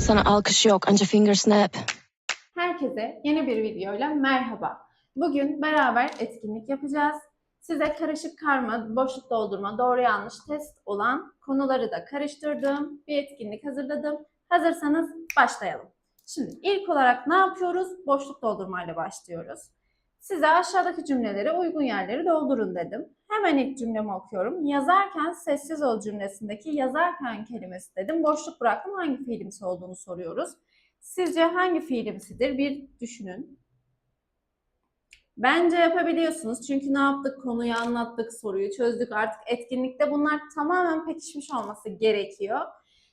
Sana alkış yok, anca finger snap. Herkese yeni bir videoyla merhaba. Bugün beraber etkinlik yapacağız. Size karışık karma, boşluk doldurma, doğru yanlış test olan konuları da karıştırdığım bir etkinlik hazırladım. Hazırsanız başlayalım. Şimdi ilk olarak ne yapıyoruz? Boşluk doldurmayla başlıyoruz. Size aşağıdaki cümleleri uygun yerleri doldurun dedim. Hemen ilk cümlemi okuyorum. Yazarken sessiz ol cümlesindeki yazarken kelimesi dedim. Boşluk bıraktım. Hangi fiilimsi olduğunu soruyoruz. Sizce hangi fiilimsidir? Bir düşünün. Bence yapabiliyorsunuz. Çünkü ne yaptık? Konuyu anlattık, soruyu çözdük. Artık etkinlikte bunlar tamamen pekişmiş olması gerekiyor.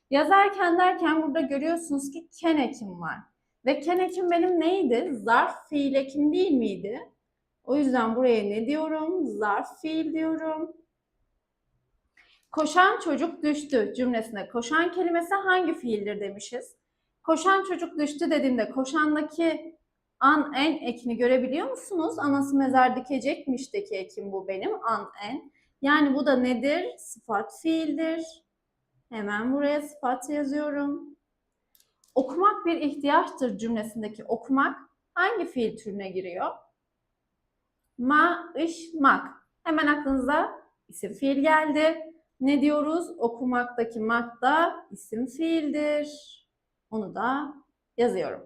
Yazarken derken burada görüyorsunuz ki ken ekim var. Ve ken ekim benim neydi? Zarf fiil ekim değil miydi? O yüzden buraya ne diyorum? Zarf fiil diyorum. Koşan çocuk düştü cümlesinde koşan kelimesi hangi fiildir demişiz. Koşan çocuk düştü dediğimde koşandaki an en ekini görebiliyor musunuz? Anası mezar dikecekmişteki ekim bu benim an en. Yani bu da nedir? Sıfat fiildir. Hemen buraya sıfat yazıyorum. Okumak bir ihtiyaçtır cümlesindeki okumak hangi fiil türüne giriyor? Ma, iş, mak. Hemen aklınıza isim fiil geldi. Ne diyoruz? Okumaktaki mak da isim fiildir. Onu da yazıyorum.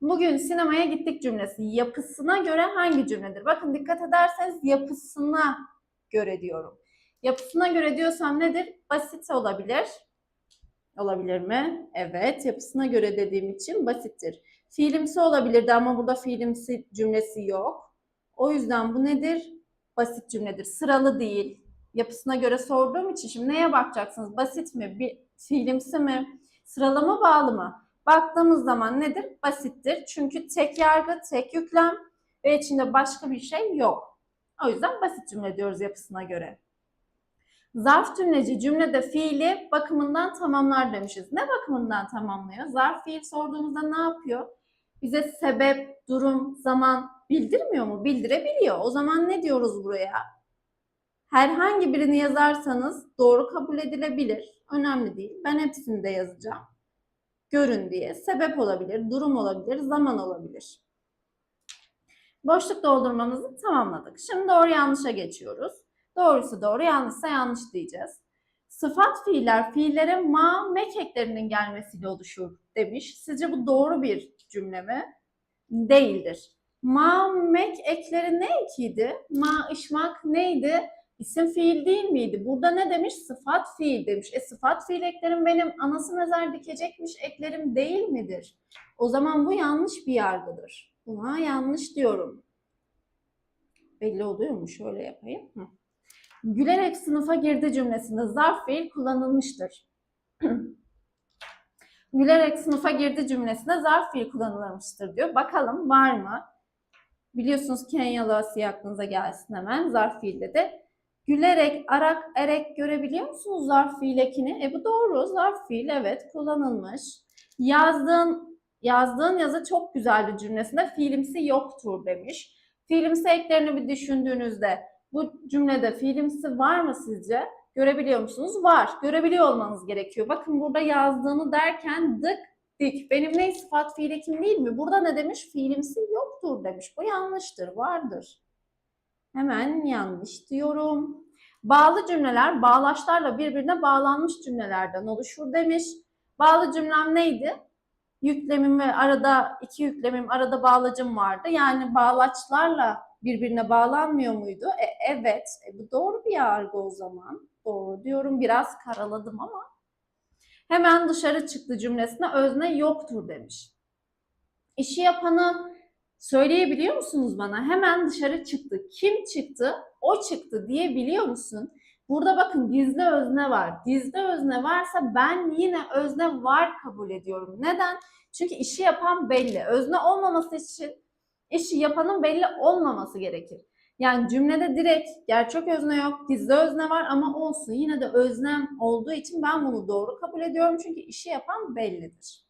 Bugün sinemaya gittik cümlesi yapısına göre hangi cümledir? Bakın dikkat ederseniz yapısına göre diyorum. Yapısına göre diyorsam nedir? Basit olabilir. Olabilir mi? Evet. Yapısına göre dediğim için basittir. Fiilimsi olabilirdi ama burada fiilimsi cümlesi yok. O yüzden bu nedir? Basit cümledir. Sıralı değil. Yapısına göre sorduğum için şimdi neye bakacaksınız? Basit mi? Bir fiilimsi mi? Sıralama bağlı mı? Baktığımız zaman nedir? Basittir. Çünkü tek yargı, tek yüklem ve içinde başka bir şey yok. O yüzden basit cümle diyoruz yapısına göre. Zarf cümleci cümlede fiili bakımından tamamlar demişiz. Ne bakımından tamamlıyor? Zarf fiil sorduğumuzda ne yapıyor? Bize sebep, durum, zaman bildirmiyor mu? Bildirebiliyor. O zaman ne diyoruz buraya? Herhangi birini yazarsanız doğru kabul edilebilir. Önemli değil. Ben hepsini de yazacağım. Görün diye. Sebep olabilir, durum olabilir, zaman olabilir. Boşluk doldurmamızı tamamladık. Şimdi doğru yanlışa geçiyoruz. Doğrusu doğru, yanlışsa yanlış diyeceğiz. Sıfat fiiller, fiillere ma, mek eklerinin gelmesiyle oluşur demiş. Sizce bu doğru bir cümle mi? Değildir. Ma, mek ekleri ne ekiydi? Ma, işmak neydi? İsim fiil değil miydi? Burada ne demiş? Sıfat fiil demiş. E sıfat fiil eklerim benim anası mezar dikecekmiş eklerim değil midir? O zaman bu yanlış bir yargıdır. Buna yanlış diyorum. Belli oluyor mu? Şöyle yapayım. Hı. Gülerek sınıfa girdi cümlesinde zarf fiil kullanılmıştır. Gülerek sınıfa girdi cümlesinde zarf fiil kullanılmıştır diyor. Bakalım var mı? Biliyorsunuz Kenyalı Asiye aklınıza gelsin hemen. Zarf fiilde de gülerek, arak, erek görebiliyor musunuz zarf fiil ekini? E bu doğru. Zarf fiil evet kullanılmış. Yazdığın yazdığın yazı çok güzeldi cümlesinde fiilimsi yoktur demiş. Fiilimsi eklerini bir düşündüğünüzde bu cümlede fiilimsi var mı sizce? Görebiliyor musunuz? Var. Görebiliyor olmanız gerekiyor. Bakın burada yazdığını derken dık dik. Benim ne sıfat fiil ekim değil mi? Burada ne demiş? Fiilimsi yoktur demiş. Bu yanlıştır. Vardır. Hemen yanlış diyorum. Bağlı cümleler bağlaçlarla birbirine bağlanmış cümlelerden oluşur demiş. Bağlı cümlem neydi? Yüklemim ve arada iki yüklemim, arada bağlacım vardı. Yani bağlaçlarla birbirine bağlanmıyor muydu? E, evet. E, bu doğru bir yargı o zaman. Doğru diyorum. Biraz karaladım ama. Hemen dışarı çıktı cümlesine özne yoktur demiş. İşi yapanı söyleyebiliyor musunuz bana? Hemen dışarı çıktı. Kim çıktı? O çıktı diyebiliyor musun? Burada bakın gizli özne var. Gizli özne varsa ben yine özne var kabul ediyorum. Neden? Çünkü işi yapan belli. Özne olmaması için işi yapanın belli olmaması gerekir. Yani cümlede direkt gerçek özne yok, gizli özne var ama olsun. Yine de öznem olduğu için ben bunu doğru kabul ediyorum. Çünkü işi yapan bellidir.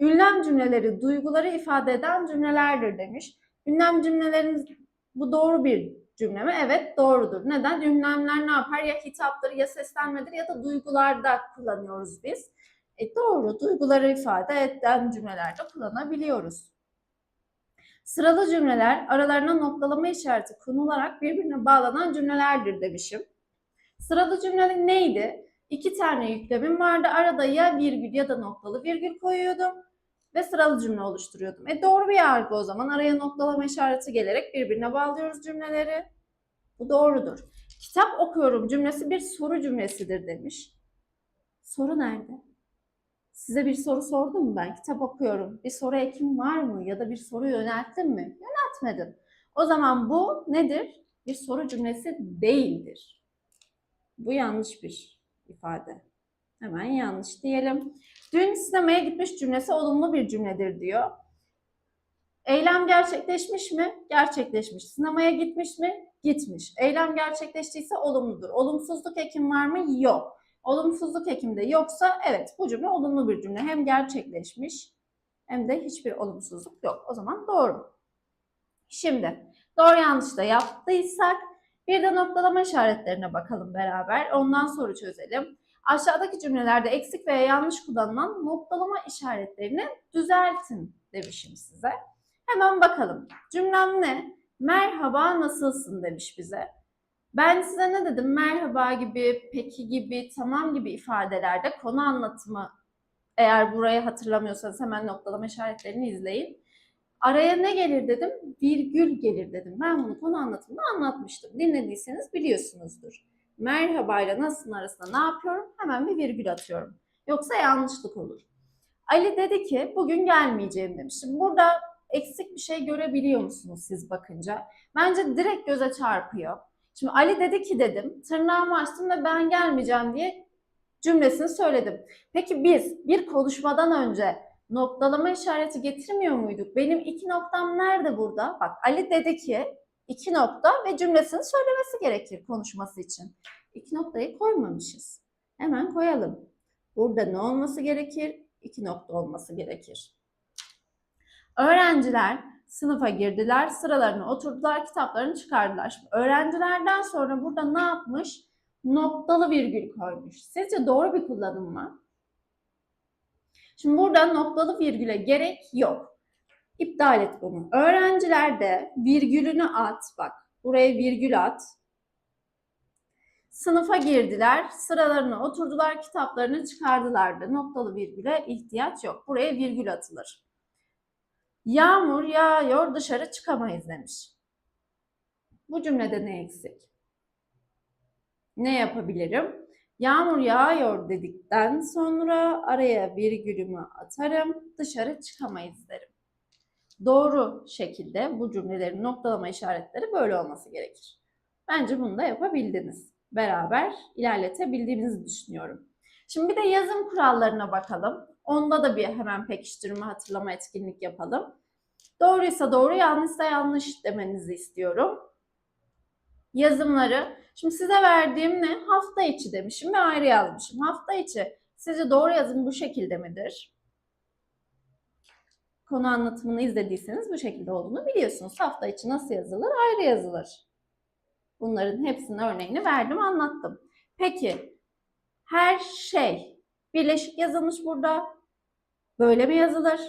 Ünlem cümleleri duyguları ifade eden cümlelerdir demiş. Ünlem cümlelerimiz bu doğru bir cümle mi? Evet doğrudur. Neden? Ünlemler ne yapar? Ya hitaptır ya seslenmedir ya da duygularda kullanıyoruz biz. E doğru, duyguları ifade eden cümlelerde kullanabiliyoruz. Sıralı cümleler aralarına noktalama işareti konularak birbirine bağlanan cümlelerdir demişim. Sıralı cümle neydi? İki tane yüklemim vardı. Arada ya virgül ya da noktalı virgül koyuyordum ve sıralı cümle oluşturuyordum. E doğru bir yargı o zaman. Araya noktalama işareti gelerek birbirine bağlıyoruz cümleleri. Bu doğrudur. Kitap okuyorum cümlesi bir soru cümlesidir demiş. Soru nerede? Size bir soru sordum mu ben? Kitap okuyorum. Bir soru ekim var mı? Ya da bir soru yönelttim mi? Yöneltmedim. O zaman bu nedir? Bir soru cümlesi değildir. Bu yanlış bir ifade. Hemen yanlış diyelim. Dün sinemaya gitmiş cümlesi olumlu bir cümledir diyor. Eylem gerçekleşmiş mi? Gerçekleşmiş. Sinemaya gitmiş mi? Gitmiş. Eylem gerçekleştiyse olumludur. Olumsuzluk ekim var mı? Yok. Olumsuzluk ekimde yoksa evet bu cümle olumlu bir cümle. Hem gerçekleşmiş hem de hiçbir olumsuzluk yok. O zaman doğru. Şimdi doğru yanlış da yaptıysak bir de noktalama işaretlerine bakalım beraber. Ondan soru çözelim. Aşağıdaki cümlelerde eksik veya yanlış kullanılan noktalama işaretlerini düzeltin demişim size. Hemen bakalım. Cümlem ne? Merhaba nasılsın demiş bize. Ben size ne dedim? Merhaba gibi, peki gibi, tamam gibi ifadelerde konu anlatımı eğer burayı hatırlamıyorsanız hemen noktalama işaretlerini izleyin. Araya ne gelir dedim? Virgül gelir dedim. Ben bunu konu anlatımında anlatmıştım. Dinlediyseniz biliyorsunuzdur. Merhaba ile nasılsın arasında ne yapıyorum? Hemen bir virgül atıyorum. Yoksa yanlışlık olur. Ali dedi ki bugün gelmeyeceğim demiş. Şimdi burada eksik bir şey görebiliyor musunuz siz bakınca? Bence direkt göze çarpıyor. Şimdi Ali dedi ki dedim, tırnağımı açtım ve ben gelmeyeceğim diye cümlesini söyledim. Peki biz bir konuşmadan önce noktalama işareti getirmiyor muyduk? Benim iki noktam nerede burada? Bak Ali dedi ki iki nokta ve cümlesini söylemesi gerekir konuşması için. İki noktayı koymamışız. Hemen koyalım. Burada ne olması gerekir? İki nokta olması gerekir. Öğrenciler sınıfa girdiler, sıralarına oturdular, kitaplarını çıkardılar. Şimdi öğrencilerden sonra burada ne yapmış? Noktalı virgül koymuş. Sizce doğru bir kullanım mı? Şimdi burada noktalı virgüle gerek yok. İptal et bunu. Öğrenciler virgülünü at. Bak buraya virgül at. Sınıfa girdiler, sıralarına oturdular, kitaplarını çıkardılar da noktalı virgüle ihtiyaç yok. Buraya virgül atılır. Yağmur yağıyor dışarı çıkamayız demiş. Bu cümlede ne eksik? Ne yapabilirim? Yağmur yağıyor dedikten sonra araya virgülümü atarım, dışarı çıkamayız derim. Doğru şekilde bu cümlelerin noktalama işaretleri böyle olması gerekir. Bence bunu da yapabildiniz. Beraber ilerletebildiğinizi düşünüyorum. Şimdi bir de yazım kurallarına bakalım. Onda da bir hemen pekiştirme, hatırlama, etkinlik yapalım. Doğruysa doğru, yanlışsa yanlış demenizi istiyorum. Yazımları. Şimdi size verdiğim ne? Hafta içi demişim ve ayrı yazmışım. Hafta içi. Sizce doğru yazım bu şekilde midir? Konu anlatımını izlediyseniz bu şekilde olduğunu biliyorsunuz. Hafta içi nasıl yazılır? Ayrı yazılır. Bunların hepsinin örneğini verdim, anlattım. Peki, her şey birleşik yazılmış burada. Böyle mi yazılır?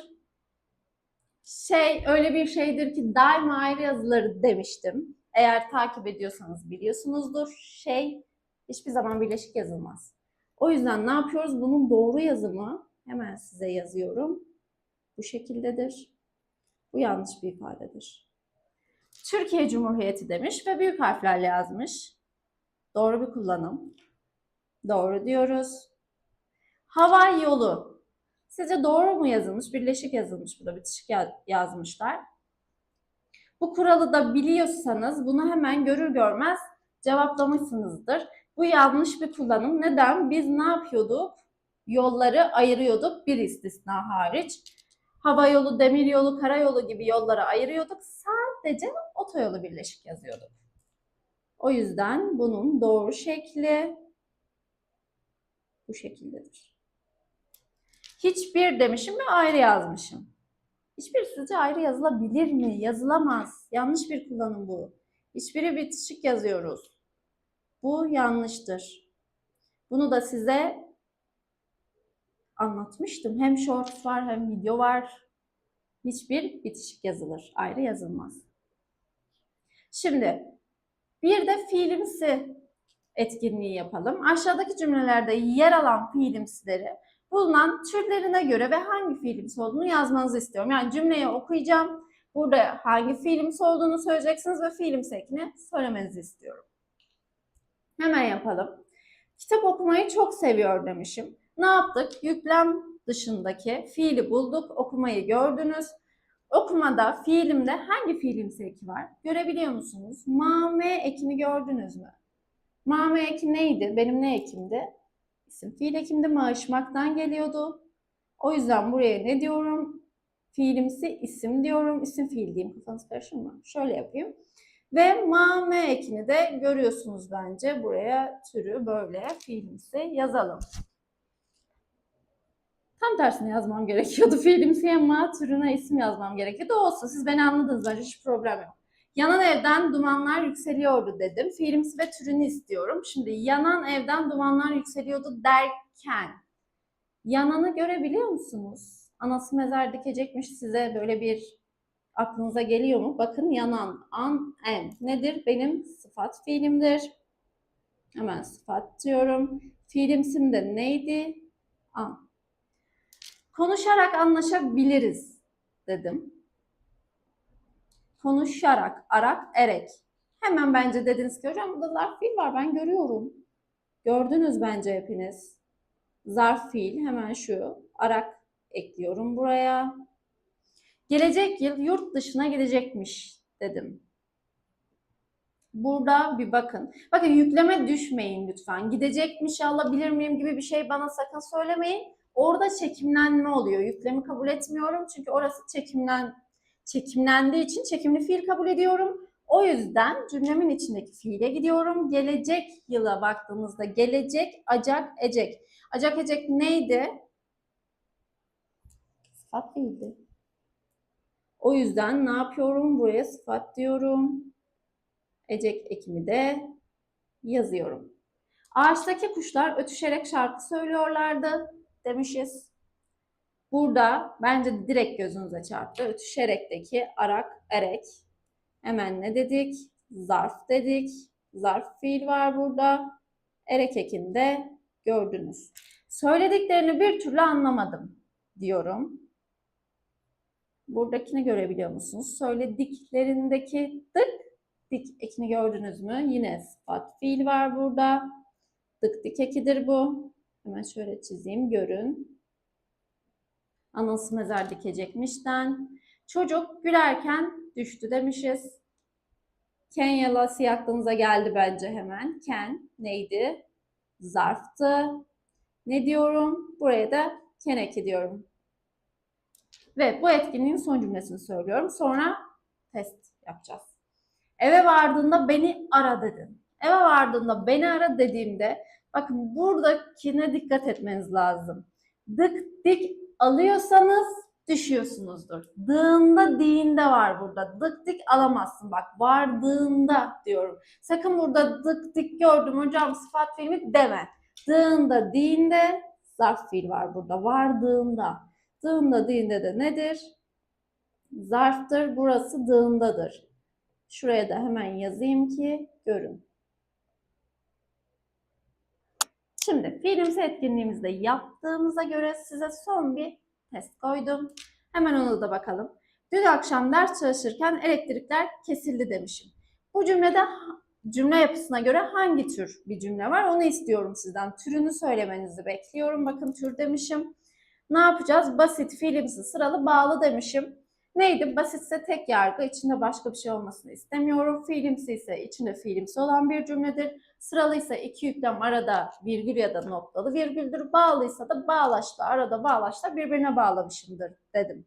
Şey öyle bir şeydir ki daima ayrı yazılır demiştim. Eğer takip ediyorsanız biliyorsunuzdur. Şey hiçbir zaman birleşik yazılmaz. O yüzden ne yapıyoruz? Bunun doğru yazımı hemen size yazıyorum. Bu şekildedir. Bu yanlış bir ifadedir. Türkiye Cumhuriyeti demiş ve büyük harflerle yazmış. Doğru bir kullanım. Doğru diyoruz. Hava yolu. Sizce doğru mu yazılmış? Birleşik yazılmış burada. Bitişik yazmışlar. Bu kuralı da biliyorsanız bunu hemen görür görmez cevaplamışsınızdır. Bu yanlış bir kullanım. Neden? Biz ne yapıyorduk? Yolları ayırıyorduk bir istisna hariç. Hava yolu, demir yolu, karayolu gibi yollara ayırıyorduk. Sadece otoyolu birleşik yazıyorduk. O yüzden bunun doğru şekli bu şekildedir. Hiçbir demişim ve ayrı yazmışım. Hiçbir sizce ayrı yazılabilir mi? Yazılamaz. Yanlış bir kullanım bu. Hiçbiri bitişik yazıyoruz. Bu yanlıştır. Bunu da size anlatmıştım. Hem shorts var hem video var. Hiçbir bitişik yazılır. Ayrı yazılmaz. Şimdi bir de fiilimsi etkinliği yapalım. Aşağıdaki cümlelerde yer alan fiilimsileri bulunan türlerine göre ve hangi fiilimsi olduğunu yazmanızı istiyorum. Yani cümleyi okuyacağım. Burada hangi fiilimsi olduğunu söyleyeceksiniz ve fiilimsi ekini söylemenizi istiyorum. Hemen yapalım. Kitap okumayı çok seviyor demişim. Ne yaptık? Yüklem dışındaki fiili bulduk, okumayı gördünüz. Okumada, fiilimde hangi fiilimsi eki var? Görebiliyor musunuz? Ma, me ekini gördünüz mü? Ma, me eki neydi? Benim ne ekimdi? İsim fiil ekimdi. Maaşmaktan geliyordu. O yüzden buraya ne diyorum? Fiilimsi isim diyorum. İsim fiil diyeyim. Kafanız karışır mı? Şöyle yapayım. Ve ma, me ekini de görüyorsunuz bence. Buraya türü böyle fiilimsi yazalım. Tam tersini yazmam gerekiyordu. Fiilimsiye ma türüne isim yazmam gerekiyordu. Olsa siz beni anladınız bence hiç problem yok. Yanan evden dumanlar yükseliyordu dedim. Fiilimsi ve türünü istiyorum. Şimdi yanan evden dumanlar yükseliyordu derken yananı görebiliyor musunuz? Anası mezar dikecekmiş size böyle bir aklınıza geliyor mu? Bakın yanan, an, en nedir? Benim sıfat fiilimdir. Hemen sıfat diyorum. Fiilimsim de neydi? An. Konuşarak anlaşabiliriz dedim. Konuşarak, arak, erek. Hemen bence dediniz ki hocam burada zarf fiil var ben görüyorum. Gördünüz bence hepiniz. Zarf fiil hemen şu. Arak ekliyorum buraya. Gelecek yıl yurt dışına gidecekmiş dedim. Burada bir bakın. Bakın yükleme düşmeyin lütfen. Gidecekmiş alabilir miyim gibi bir şey bana sakın söylemeyin. Orada çekimlenme oluyor. Yüklemi kabul etmiyorum çünkü orası çekimlen çekimlendiği için çekimli fiil kabul ediyorum. O yüzden cümlemin içindeki fiile gidiyorum. Gelecek yıla baktığımızda gelecek, acak, ecek. Acak, ecek neydi? Sıfat fiildi. O yüzden ne yapıyorum? Buraya sıfat diyorum. Ecek ekimi de yazıyorum. Ağaçtaki kuşlar ötüşerek şarkı söylüyorlardı demişiz. Burada bence direkt gözünüze çarptı. Ötüşerekteki arak, erek. Hemen ne dedik? Zarf dedik. Zarf fiil var burada. Erek ekinde gördünüz. Söylediklerini bir türlü anlamadım diyorum. Buradakini görebiliyor musunuz? Söylediklerindeki dık dik ekini gördünüz mü? Yine sıfat fiil var burada. Dık dik ekidir bu. Hemen şöyle çizeyim görün. Anası mezar dikecekmişten. Çocuk gülerken düştü demişiz. Kenyalası aklınıza geldi bence hemen. Ken neydi? Zarftı. Ne diyorum? Buraya da keneki diyorum. Ve bu etkinliğin son cümlesini söylüyorum. Sonra test yapacağız. Eve vardığında beni ara dedin. Eve vardığında beni ara dediğimde bakın buradakine dikkat etmeniz lazım. Dık dik alıyorsanız düşüyorsunuzdur. Dığında diğinde var burada. Dık dik alamazsın. Bak vardığında diyorum. Sakın burada dık dik gördüm hocam sıfat fiili deme. Dığında diğinde zarf fiil var burada. Vardığında. Dığında diğinde de nedir? Zarftır. Burası dığındadır. Şuraya da hemen yazayım ki görün. Şimdi fiilimsi etkinliğimizde yaptığımıza göre size son bir test koydum. Hemen ona da bakalım. Dün akşam ders çalışırken elektrikler kesildi demişim. Bu cümlede cümle yapısına göre hangi tür bir cümle var onu istiyorum sizden. Türünü söylemenizi bekliyorum. Bakın tür demişim. Ne yapacağız? Basit, fiilimsi, sıralı, bağlı demişim. Neydi? Basitse tek yargı, içinde başka bir şey olmasını istemiyorum. Fiilimsi ise içinde fiilimsi olan bir cümledir. Sıralıysa iki yüklem arada virgül ya da noktalı virgüldür. Bağlıysa da bağlaçla, arada bağlaçla birbirine bağlamışımdır dedim.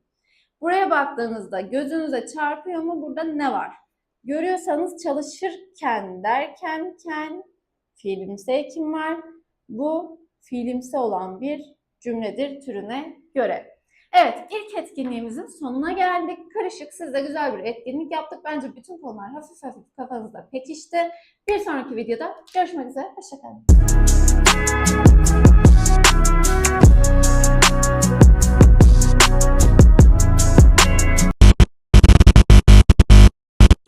Buraya baktığınızda gözünüze çarpıyor mu? Burada ne var? Görüyorsanız çalışırken derken ken fiilimsi ekim var. Bu fiilimsi olan bir cümledir türüne göre. Evet, ilk etkinliğimizin sonuna geldik. Karışık, siz de güzel bir etkinlik yaptık. Bence bütün konular hafif hafif kafanızda pekişti. Bir sonraki videoda görüşmek üzere. Hoşçakalın.